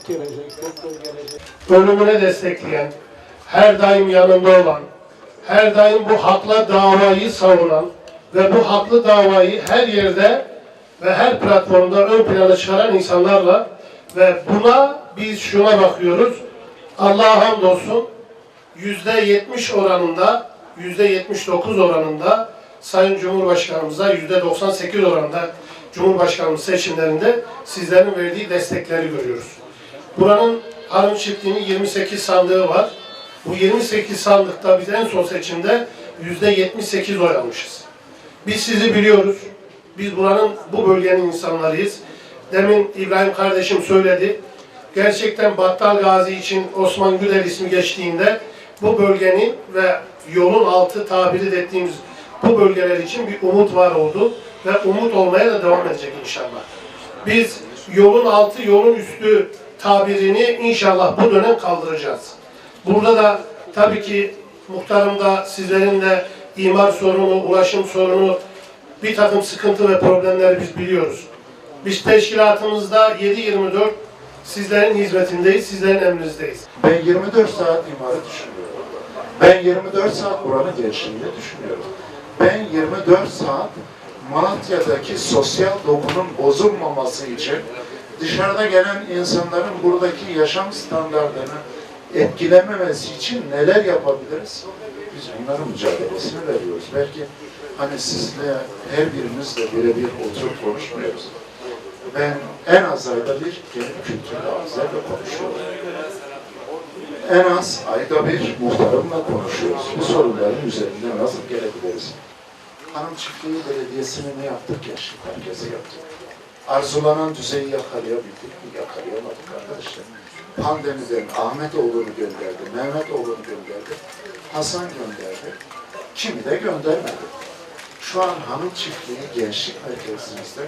Hak gelecek, doktor gelecek. ölümüne destekleyen, her daim yanında olan, her daim bu hakla davayı savunan ve bu haklı davayı her yerde ve her platformda ön plana çıkaran insanlarla ve buna biz şuna bakıyoruz. Allah'a hamdolsun yüzde yetmiş oranında, yüzde yetmiş dokuz oranında Sayın Cumhurbaşkanımıza yüzde 98 oranında Cumhurbaşkanımız seçimlerinde sizlerin verdiği destekleri görüyoruz. Buranın hanım çiftliğinin 28 sandığı var. Bu 28 sandıkta biz en son seçimde yüzde 78 oy almışız. Biz sizi biliyoruz. Biz buranın, bu bölgenin insanlarıyız. Demin İbrahim kardeşim söyledi. Gerçekten Battal Gazi için Osman Güler ismi geçtiğinde bu bölgenin ve yolun altı tabiri ettiğimiz bu bölgeler için bir umut var oldu ve umut olmaya da devam edecek inşallah. Biz yolun altı, yolun üstü tabirini inşallah bu dönem kaldıracağız. Burada da tabii ki muhtarım da sizlerin de imar sorunu, ulaşım sorunu, bir takım sıkıntı ve problemleri biz biliyoruz. Biz teşkilatımızda 7-24 sizlerin hizmetindeyiz, sizlerin emrinizdeyiz. Ben 24 saat imarı düşünüyorum. Ben 24 saat buranın gençliğini düşünüyorum. Ben 24 saat Malatya'daki sosyal dokunun bozulmaması için dışarıda gelen insanların buradaki yaşam standartlarını etkilememesi için neler yapabiliriz? Biz bunların mücadelesini veriyoruz. Belki hani sizle her birimizle birebir oturup konuşmuyoruz. Ben en az ayda bir kendi kültürlü ağızlarla konuşuyorum. En az ayda bir muhtarımla konuşuyoruz. Bu sorunların üzerinde nasıl gelebiliriz? Hanım Çiftliği Belediyesi'ne ne yaptık? Gençlik merkezi yaptık. Arzulanan düzeyi yakalayabildik mi? Yakalayamadık arkadaşlar. Pandemiden Ahmetoğlu'nu gönderdi, Mehmetoğlu'nu gönderdi, Hasan gönderdi. Kimi de göndermedi. Şu an hanım çiftliği gençlik merkezimizde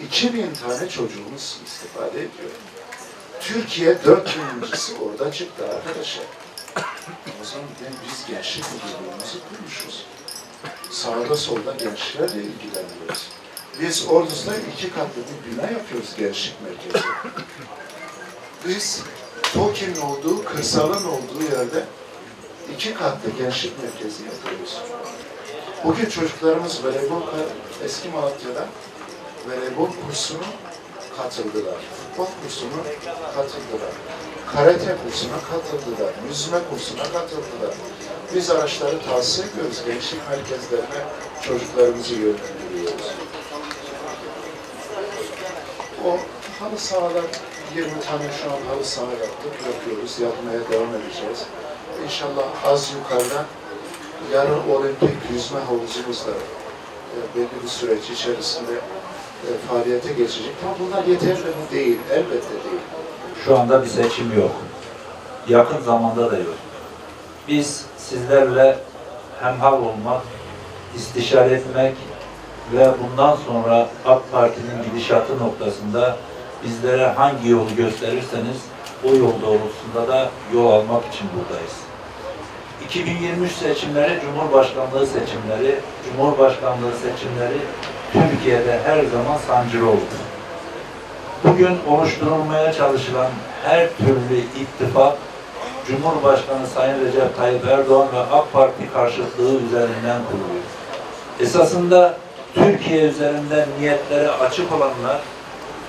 2000 tane çocuğumuz istifade ediyor. Türkiye 4000'incisi orada çıktı arkadaşlar. O zaman biz gençlik müdürlüğümüzü kurmuşuz. Sağda solda gençlerle ilgileniyoruz. Biz Orduz'da iki katlı bir bina yapıyoruz gençlik merkezi. Biz TOKİ'nin olduğu, kırsalın olduğu yerde iki katlı gençlik merkezi yapıyoruz. Bugün çocuklarımız voleybol eski Malatya'da voleybol kursuna katıldılar. Futbol kursuna katıldılar. Karate kursuna katıldılar. Yüzme kursuna katıldılar. Biz araçları tavsiye ediyoruz. Gençlik merkezlerine çocuklarımızı yönlendiriyoruz. O halı sahalar 20 tane şu an halı saha yaptık, yapıyoruz, yapmaya devam edeceğiz. İnşallah az yukarıda yarın olimpik yüzme havuzumuz da e, belli bir süreç içerisinde e, faaliyete geçecek. Ama bunlar yeterli? Değil, elbette değil. Şu anda bir seçim yok. Yakın zamanda da yok. Biz sizlerle hemhal olmak, istişare etmek ve bundan sonra AK Parti'nin gidişatı noktasında bizlere hangi yolu gösterirseniz o yol doğrultusunda da yol almak için buradayız. 2023 seçimleri Cumhurbaşkanlığı seçimleri, Cumhurbaşkanlığı seçimleri Türkiye'de her zaman sancılı oldu. Bugün oluşturulmaya çalışılan her türlü ittifak Cumhurbaşkanı Sayın Recep Tayyip Erdoğan ve AK Parti karşıtlığı üzerinden kuruluyor. Esasında Türkiye üzerinde niyetleri açık olanlar,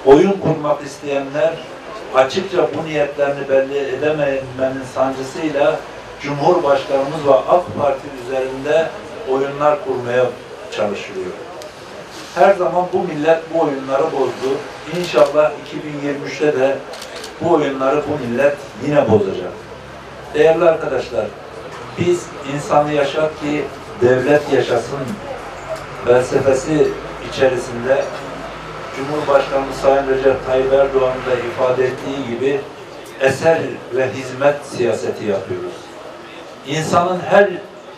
oyun kurmak isteyenler açıkça bu niyetlerini belli edememenin sancısıyla Cumhurbaşkanımız ve AK Parti üzerinde oyunlar kurmaya çalışılıyor. Her zaman bu millet bu oyunları bozdu. İnşallah 2023'te de bu oyunları bu millet yine bozacak. Değerli arkadaşlar, biz insanı yaşat ki devlet yaşasın felsefesi içerisinde Cumhurbaşkanı Sayın Recep Tayyip Erdoğan'ın da ifade ettiği gibi eser ve hizmet siyaseti yapıyoruz. İnsanın her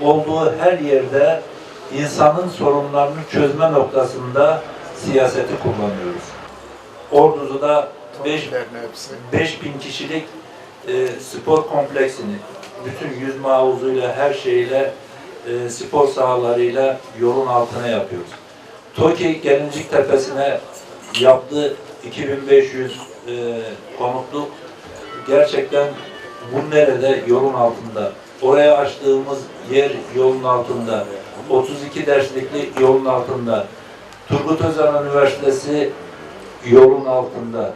olduğu her yerde insanın sorunlarını çözme noktasında siyaseti kullanıyoruz. Ordu'da 5 5000 kişilik e, spor kompleksini bütün yüzme havuzuyla her şeyle e, spor sahalarıyla yolun altına yapıyoruz. TOKİ Gelincik Tepesi'ne yaptığı 2500 e, konutluk gerçekten bu nerede? Yolun altında. Oraya açtığımız yer yolun altında. 32 derslikli yolun altında. Turgut Özal Üniversitesi yolun altında.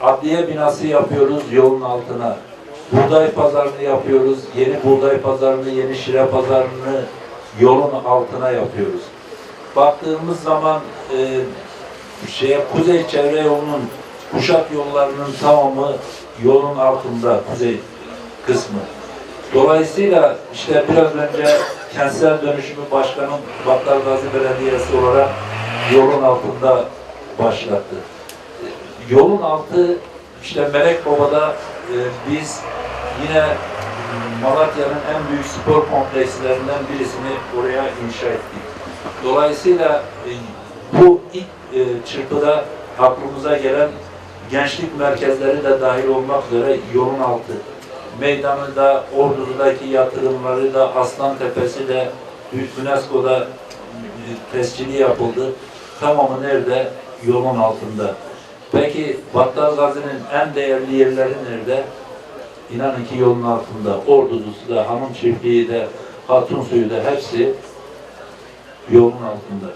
Adliye binası yapıyoruz yolun altına. Buğday pazarını yapıyoruz. Yeni buğday pazarını, yeni şire pazarını yolun altına yapıyoruz. Baktığımız zaman e, şeye kuzey çevre yolunun kuşak yollarının tamamı yolun altında kuzey kısmı. Dolayısıyla işte biraz önce kentsel dönüşümü başkanım Battal Gazi Belediyesi olarak yolun altında başlattı. Yolun altı işte Melek Baba'da e, biz yine Malatya'nın en büyük spor komplekslerinden birisini oraya inşa ettik. Dolayısıyla e, bu ilk e, çırpıda aklımıza gelen gençlik merkezleri de dahil olmak üzere yolun altı. Meydanı da, Ordu'daki yatırımları da, Aslan Tepesi de, UNESCO'da e, tescili yapıldı. Tamamı nerede? Yolun altında. Peki Battal Gazi'nin en değerli yerleri nerede? İnanın ki yolun altında. Ordu'su da, Hanım Çiftliği de, Hatun Suyu da hepsi yolun altında.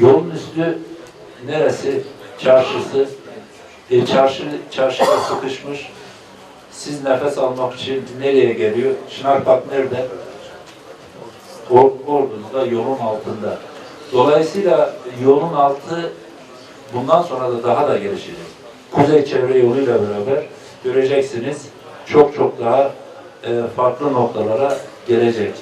Yolun üstü neresi? Çarşısı. E, çarşı, çarşıda sıkışmış. Siz nefes almak için nereye geliyor? Çınar Park nerede? Or, Ordu'da yolun altında. Dolayısıyla yolun altı bundan sonra da daha da gelişecek. Kuzey çevre yoluyla beraber göreceksiniz çok çok daha e, farklı noktalara gelecek.